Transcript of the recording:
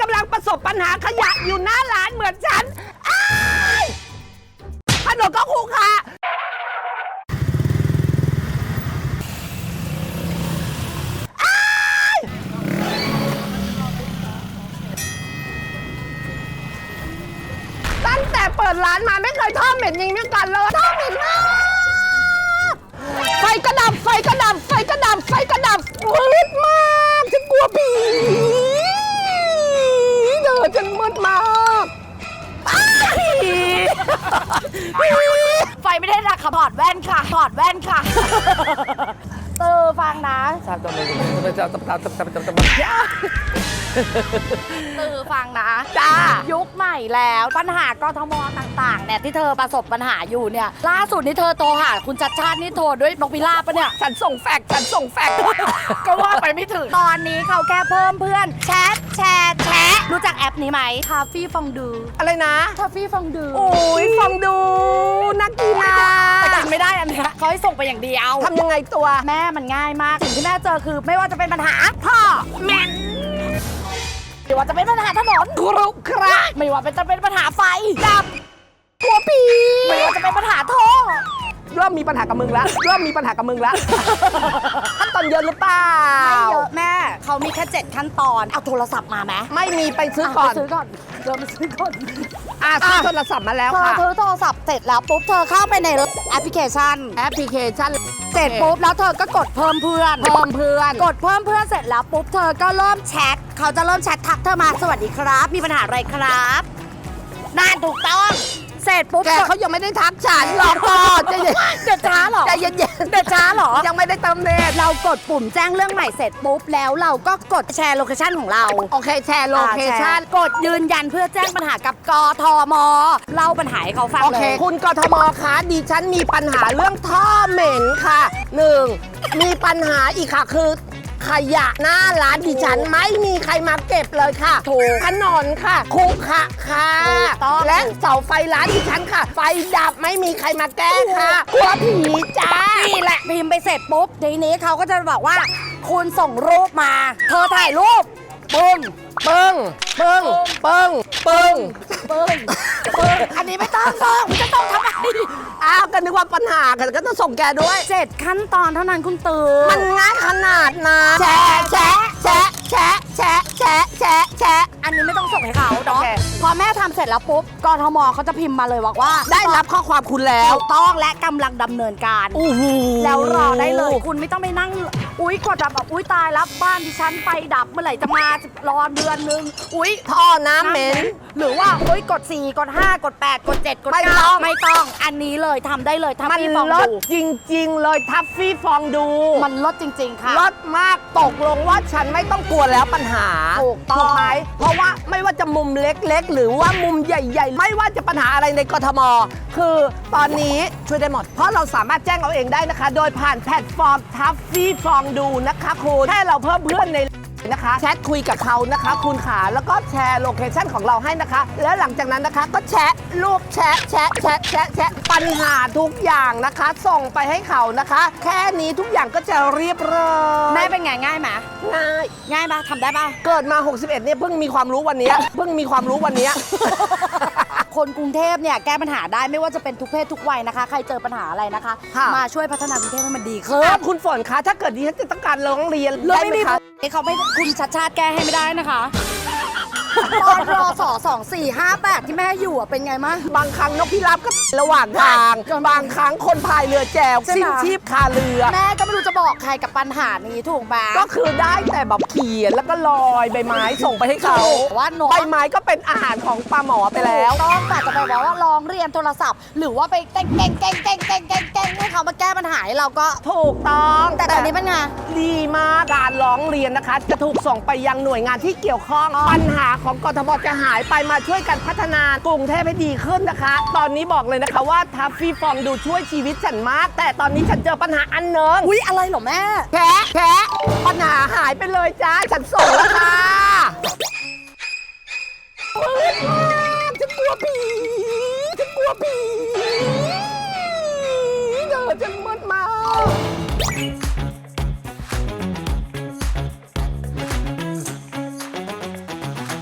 กำลังประสบปัญหาขยะอยู่หน้าร้านเหมือนฉันอ้ายถนนก็คูค่ะตั้งแต่เปิดร้านมาไม่เคยท่อเหม็นยังนี้กันเลยท่อเหม็นมาก ไฟกระดับ ไฟกระดับ ไฟกระดับ ไฟกระดับมืดมาก ไฟไม่ได้รักค่ะถอดแว่นค่ะถอดแว่นค่ะเตอฟังนะตือฟังนะจ้ายุคใหม่แล้วปัญหากทมต่างๆเนี่ยที่เธอประสบปัญหาอยู่เนี่ย ล่าสุดนี่เธอโทรหาคุณชัดชาตินี่โทรด้วยนกพิราบปะเนี่ยฉันส่งแฟกซ์ฉันส่งแฟกซ์ก็ว่าไปไม่ถึงตอนนี้เขาแค่เพิ่มเพื่อนแชทแชร์แชะรู้จักแอปนี้ไหมคาฟี่ฟองดู อะไรนะคาฟี่ฟองดูโอ้ยฟองดู ให้ส่งไปอย่างเดียวทำยังไงตัว แม่มันง่ายมากสิ่งที่แม่เจอคือ ไม่ว่าจะเป็นปัญหาพ่อแม่ไม่ว่าจะเป็นปัญหาถนนครุกระไม่ว่าจะเป็นปัญหาไฟดับกลัวผีไม่ว่าจะเป็นปัญหาท่อเริ่มมีปัญหากับมึงแล้วเริ่มมีปัญหากับมึงแล้วขั้นตอนเยอะหรือเปล่าไม่เยอะแม่เขามีแค่เจ็ดขั้นตอนเอาโทรศัพท์มาไหมไม่มีไปซื้อก่อนเาไปซื้อก่อนเดินไปซื้อก่อนอะซื้อโทรศัพท์มาแล้วเธอค่ะซื้อโทรศัพท์เสร็จแล้วปุ๊บเธอเข้าไปใน แอปพลิเคชัน แอปพลิเคชัน เสร็จปุ๊บแล้วเธอก็กดเพิ่มเพื่อน เพิ่มเพื่อน กดเพิ่มเพื่อนเสร็จแล้วปุ๊บเธอก็เริ่มแชทเขาจะเริ่มแชททักเธอมาสวัสดีครับ มีปัญหาอะไรครับน่าถูกต้อง เสร็จปุ๊บแกเขายังไม่ได้ทักฉันหรอกก่อนใจเย็นเด็ดช้าเหรอใจเย็นๆเด็ดช้าเหรอ ยังไม่ได้เติมเน็ตเรากดปุ่มแจ้งเรื่องใหม่เสร็จปุ๊บแล้วเราก็กดแชร์โลเคชันของเรา โอเคแชร์โลเคชันอ่าแชร์กดยืนยันเพื่อแจ้งปัญหากับกทมเล่าปัญหาให้เขาฟังโอเลเคยคุณกทมคะดิฉันมีปัญหาเรื่องท่อเหม็นค่ะหนึ่งมีปัญหาอีกค่ะคือ ขยะหน้าร้านดิฉันไม่มีใครมาเก็บเลยค่ะถูกถนนค่ะคุกค่ะค่ะถูกต้อง และเสาไฟร้านดิฉันค่ะ ไฟดับไม่มีใครมาแก้ค่ะกลัวผีจ้า นี่แหละพิมพ์ไปเสร็จปุ๊บทีนี้เขาก็จะบอกว่า คุณส่งรูปมา เธอถ่ายรูปปึ้งปึ้งปึ้งปึ้ง ปึ้งปึ้งปึ้งอันนี้ไม่ต้องส่งจะต้องทำไมอ้าวก็นึกว่าปัญหากันก็ต้องส่งแกด้วย เจ็ดขั้นตอนเท่านั้นคุณตือมันง่ายขนาดนั้นแชะแชะแชะแชะแชะแชะแชะแชะอันนี้ไม่ต้องส่งให้เขาเนาะโอเคพอแม่ทำเสร็จแล้วปุ๊บกทมเขาจะพิมพ์มาเลยบอกว่าได้รับข้อความคุณแล้วถูกต้องและกำลังดำเนินการ โอ้โหแล้วรอได้เลยคุณไม่ต้องไปนั่ง อุ๊ยกดดับแบบอุ๊ยตายแล้วบ้านดิฉันไฟดับเมื่อไหร่จะมารอเดือนนึง อุ๊ยท่อน้ำเหม็น หรือว่าอุ๊ยกด 4 กด 5 กด 8 กด 7 กดไม่9ต้อง ไม่ต้อง อันนี้เลยทำได้เลยถ้ามันพี่ฟองลดดู จริง ๆ เลยทัฟฟี่ฟองดูมันลดจริง ๆ ค่ะ ลดมากตกลงว่าฉันไม่ต้องกลัวแล้วปัญหาถูกต้อง ไหมเพราะว่าไม่ว่าจะมุมเล็ก ๆ หรือว่ามุมใหญ่ ๆ ไม่ว่าจะปัญหาอะไรในกทมคือตอนนี้ช่วยได้หมด เพราะเราสามารถแจ้งเอาเองได้นะคะ โดยผ่านแพลตฟอร์มทัฟฟี่ฟองดูนะคะคุณแค่เราเพิ่มเพื่อนในนะคะแชทคุยกับเขานะคะ คุณขาแล้วก็แชร์โลเคชันของเราให้นะคะ แล้วหลังจากนั้นนะคะก็แชะรูปแชะแชะแชะแชะแชะปัญหาทุกอย่างนะคะ ส่งไปให้เขานะคะ แค่นี้ทุกอย่างก็จะเรียบร้อยแม่เป็นไงง่ายไหมง่ายง่ายปะทำได้ปะเกิดมา 61เนี่ยเพิ่งมีความรู้วันเนี้ยเพิ่งมีความรู้วันเนี้ย คนกรุงเทพเนี่ยแก้ปัญหาได้ไม่ว่าจะเป็นทุกเพศทุกวัยนะคะ ใครเจอปัญหาอะไรนะคะ ค่ะ มาช่วยพัฒนากรุงเทพให้มันดีเอขึ้นอคุณฝนคะถ้าเกิดดิฉันจะต้องการร้องเรียนเราได้ไม่ไหมมีคะ เขาไม่คุณชัดชาติแก้ให้ไม่ได้นะคะ ตอนรอสอสองสี่ห้าแปดที่แม่อยู่อะเป็นไงมั่งบางครั้งนกพิราบก็ระหว่างทาง บางครั้งคนพายเรือแจวใช่ไหม สิ้นชีพคาเรือ แม่ก็ไม่รู้จะบอกใครกับปัญหานี้ถูกไหมก็คือได้แต่แบบเขียนแล้วก็ลอยใบไม้ส่งไปให้เขาถูกว่าน้อง ใบไม้ก็เป็นอาหารของปลาหมอไปแล้ว ต้องแต่จะไปบอกว่าลองเรียนโทรศัพท์ หรือว่าไปเต้งเต้งเต้งเต้งเต้งเต้งเต้งให้เขามาแก้ปัญหาให้เราก็ ถูกต้องแต่ตอนนี้เป็นไง ดีมากการร้องเรียนนะคะ จะถูกส่งไปยังหน่วยงานที่เกี่ยวข้อง ปัญหาของกทมจะหายไปมาช่วยกันพัฒนากรุงเทพให้ดีขึ้นนะคะ ตอนนี้บอกเลยนะคะว่าทัฟฟี่ฟองดูช่วยชีวิตฉันมาก แต่ตอนนี้ฉันเจอปัญหาอันเนิงอุ๊ยอะไรเหรอแม่แคะแคะปัญหาหายไปเลยจ้าฉันส่งแล้วค่ะมืดมากฉันกลัวผีฉันกลัวผี